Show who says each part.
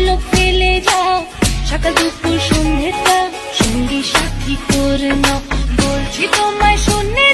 Speaker 1: চলো ফেলে যাও। সকাল দুপুর সন্ধ্যেটা সঙ্গী সাথী করে না বলছি তোমায় শুনে